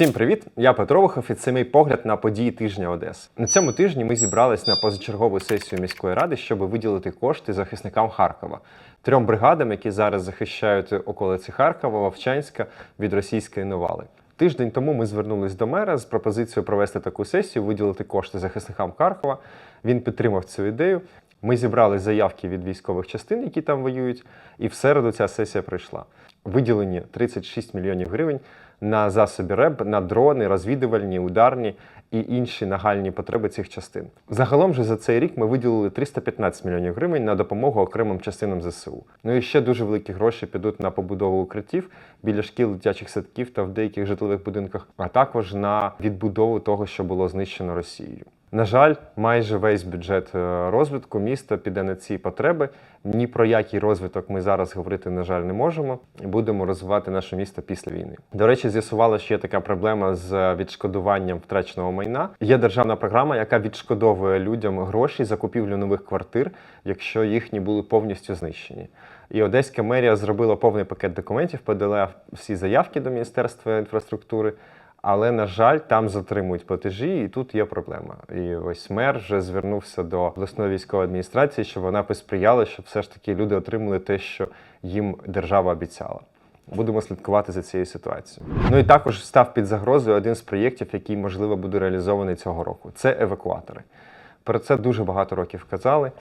Всім привіт! Я Петро Вухов і це мій погляд на події тижня Одеси. На цьому тижні ми зібрались на позачергову сесію міської ради, щоб виділити кошти захисникам Харкова, трьом бригадам, які зараз захищають околиці Харкова, Вовчанська від російської навали. Тиждень тому ми звернулись до мера з пропозицією провести таку сесію, виділити кошти захисникам Харкова. Він підтримав цю ідею. Ми зібрали заявки від військових частин, які там воюють, і в середу ця сесія пройшла. Виділені 36 мільйонів гривень на засоби РЕБ, на дрони, розвідувальні, ударні і інші нагальні потреби цих частин. Загалом же за цей рік ми виділили 315 мільйонів гривень на допомогу окремим частинам ЗСУ. Ну і ще дуже великі гроші підуть на побудову укриттів біля шкіл, дитячих садків та в деяких житлових будинках, а також на відбудову того, що було знищено Росією. На жаль, майже весь бюджет е, розвитку міста піде на ці потреби. Ні про який розвиток ми зараз говорити, на жаль, не можемо. Будемо розвивати наше місто після війни. До речі, з'ясувало, що є така проблема з відшкодуванням втраченого майна. Є державна програма, яка відшкодовує людям гроші за купівлю нових квартир, якщо їхні були повністю знищені. І Одеська мерія зробила повний пакет документів, подала всі заявки до Міністерства інфраструктури. Але, на жаль, там затримують платежі, і тут є проблема. І ось мер вже звернувся до обласної військової адміністрації, щоб вона посприяла, щоб все ж таки люди отримали те, що їм держава обіцяла. Будемо слідкувати за цією ситуацією. Ну і також став під загрозою один з проєктів, який можливо буде реалізований цього року. Це евакуатори. Про це дуже багато років казали.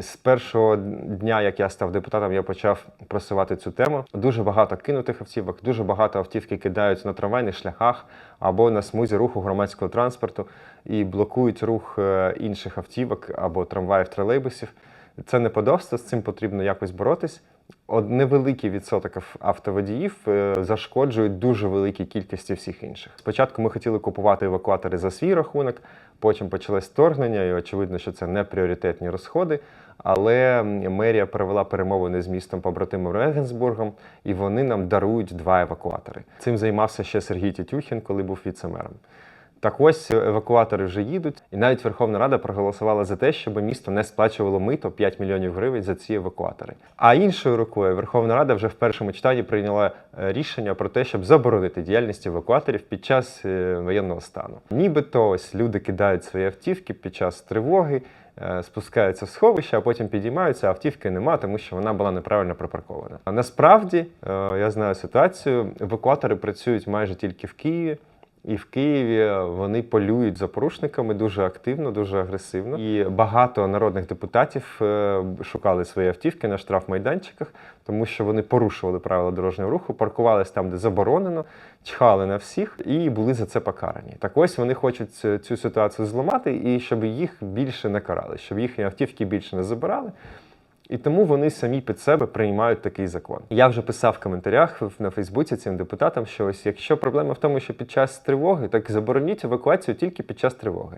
З першого дня, як я став депутатом, я почав просувати цю тему. Дуже багато кинутих автівок, дуже багато автівки кидають на трамвайних шляхах або на смузі руху громадського транспорту і блокують рух е, інших автівок або трамваїв, тролейбусів. Це неподобство, з цим потрібно якось боротись. Од- Невеликий відсоток автоводіїв е, зашкоджують дуже великій кількості всіх інших. Спочатку ми хотіли купувати евакуатори за свій рахунок, потім почалось вторгнення, і очевидно, що це не пріоритетні розходи. Але мерія провела перемовини з містом побратимом Регенсбургом, і вони нам дарують два евакуатори. Цим займався ще Сергій Тітюхін, коли був віцемером. Так ось евакуатори вже їдуть, і навіть Верховна Рада проголосувала за те, щоб місто не сплачувало мито 5 мільйонів гривень за ці евакуатори. А іншою рукою Верховна Рада вже в першому читанні прийняла е, рішення про те, щоб заборонити діяльність евакуаторів під час е, воєнного стану. Нібито ось люди кидають свої автівки під час тривоги. е, Спускаються в сховище, а потім підіймаються, а автівки нема, тому що вона була неправильно припаркована. А насправді е, я знаю ситуацію. Евакуатори працюють майже тільки в Києві. І в Києві вони полюють за порушниками дуже активно, дуже агресивно. І багато народних депутатів е, шукали свої автівки на штрафмайданчиках, тому що вони порушували правила дорожнього руху, паркувались там, де заборонено, чхали на всіх і були за це покарані. Так ось вони хочуть цю ситуацію зламати і щоб їх більше не карали, щоб їхні автівки більше не забирали. І тому вони самі під себе приймають такий закон. Я вже писав в коментарях на Фейсбуці цим депутатам, що ось якщо проблема в тому, що під час тривоги, так забороніть евакуацію тільки під час тривоги.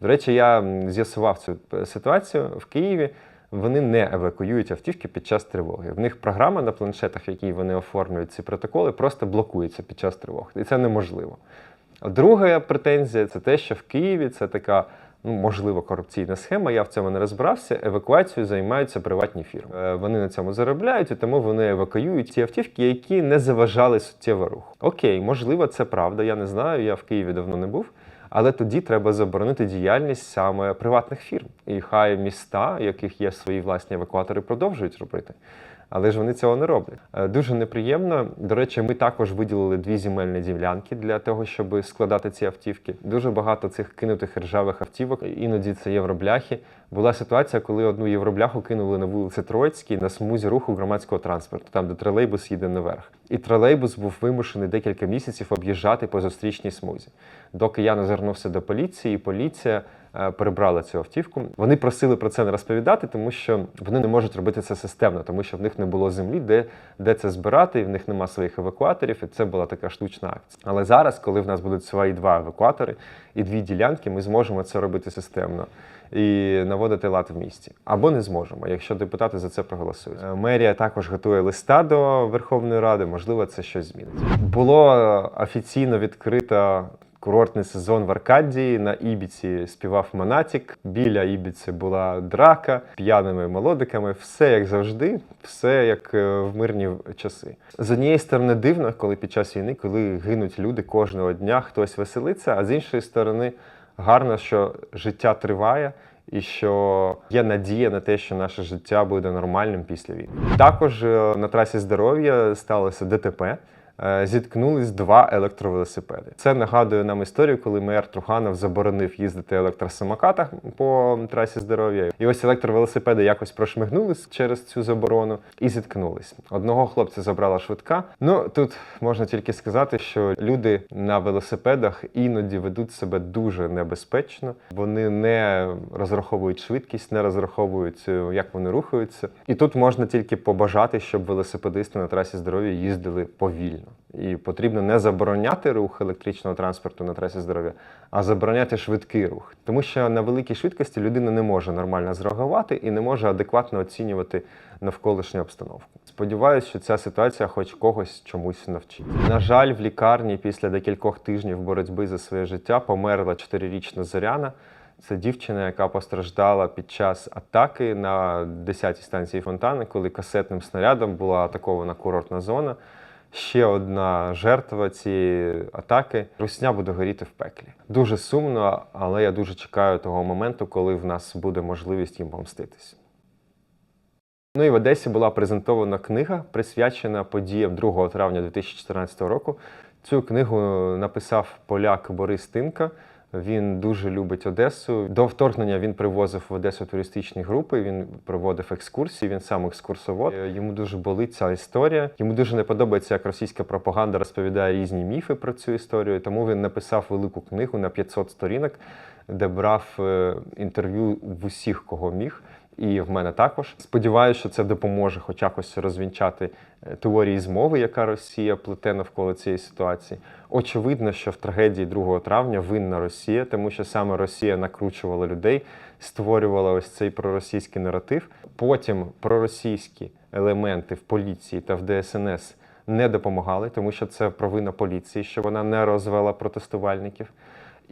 До речі, я з'ясував цю е, ситуацію в Києві. Вони не евакуюють автівки під час тривоги. В них програма на планшетах, в якій вони оформлюють ці протоколи, просто блокується під час тривог. І це неможливо. Друга претензія це те, що в Києві це така, ну можливо, корупційна схема. Я в цьому не розбирався. Евакуацією займаються приватні фірми. Е, Вони на цьому заробляють, і тому вони евакуюють ті автівки, які не заважали суттєво руху. Окей, можливо, це правда. Я не знаю. Я в Києві давно не був. Але тоді треба заборонити діяльність саме приватних фірм. І хай міста, яких є свої власні евакуатори, продовжують робити. Але ж вони цього не роблять. Е, Дуже неприємно. До речі, ми також виділили дві земельні ділянки для того, щоб складати ці автівки. Дуже багато цих кинутих ржавих автівок, іноді це євробляхи. Була ситуація, коли одну євробляху кинули на вулиці Троїцькій на смузі руху громадського транспорту, там де тролейбус їде наверх. І тролейбус був вимушений декілька місяців об'їжджати по зустрічній смузі. Доки я не звернувся до поліції, поліція е, перебрала цю автівку. Вони просили про це не розповідати, тому що вони не можуть робити це системно, тому що в них не було землі, де, де це збирати, і в них нема своїх евакуаторів, і це була така штучна акція. Але зараз, коли в нас будуть свої два евакуатори і дві ділянки, ми зможемо це робити системно і наводити лад в місті. Або не зможемо, якщо депутати за це проголосують. Е, Мерія також готує листа до Верховної Ради, можливо, це щось змінить. Було е, офіційно відкрито курортний сезон в Аркадії. На Ібіці співав Монатік. Біля Ібіці була драка п'яними молодиками. Все як завжди, все як е, в мирні часи. З однієї сторони, дивно, коли під час війни, коли гинуть люди кожного дня, хтось веселиться, а з іншої сторони, гарно, що життя триває. І що є надія на те, що наше життя буде нормальним після війни. Також е, на трасі здоров'я сталося ДТП. Е, Зіткнулись два електровелосипеди. Це нагадує нам історію, коли мер Труханов заборонив їздити електросамокатах по трасі здоров'я. І ось електровелосипеди якось прошмигнулись через цю заборону і зіткнулись. Одного хлопця забрала швидка. Ну тут можна тільки сказати, що люди на велосипедах іноді ведуть себе дуже небезпечно. Вони не розраховують швидкість, не розраховують, е, як вони рухаються. І тут можна тільки побажати, щоб велосипедисти на трасі здоров'я їздили повільно. І потрібно не забороняти рух електричного транспорту на трасі здоров'я, а забороняти швидкий рух. Тому що на великій швидкості людина не може нормально зреагувати і не може адекватно оцінювати навколишню обстановку. Сподіваюсь, що ця ситуація хоч когось чомусь навчить. На жаль, в лікарні після декількох тижнів боротьби за своє життя померла чотирирічна Зоряна. Це дівчина, яка постраждала під час атаки на 10-й станції фонтани, коли касетним снарядом була атакована курортна зона. Ще одна жертва цієї атаки. Русня буде горіти в пеклі. Дуже сумно, але я дуже чекаю того моменту, коли в нас буде можливість їм помститись. Ну і в Одесі була презентована книга, присвячена подіям 2 травня 2014 року. Цю книгу написав поляк Борис Тимка. Він дуже любить Одесу. До вторгнення він привозив в Одесу туристичні групи. Він проводив екскурсії. Він сам екскурсовод. Е, Йому дуже болить ця історія. Йому дуже не подобається, як російська пропаганда розповідає різні міфи про цю історію. Тому він написав велику книгу на 500 сторінок, де брав е, інтерв'ю в усіх, кого міг. І в мене також. Сподіваюся, що це допоможе хоч якось розвінчати е, теорії змови, яка Росія плете навколо цієї ситуації. Очевидно, що в трагедії 2 травня винна Росія, тому що саме Росія накручувала людей, створювала ось цей проросійський наратив. Потім проросійські елементи в поліції та в ДСНС не допомагали, тому що це провина поліції, що вона не розвела протестувальників.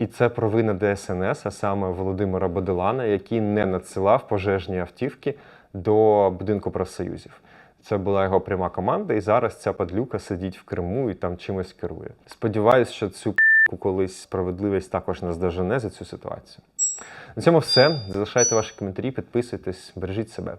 І це провина ДСНС, а саме Володимира Бодилана, який не надсилав пожежні автівки до будинку профсоюзів. Це була його пряма команда, і зараз ця падлюка сидить в Криму і там чимось керує. Сподіваюсь, що цю п***ку колись справедливість також наздожене за цю ситуацію. На цьому все. Залишайте ваші коментарі, підписуйтесь, бережіть себе.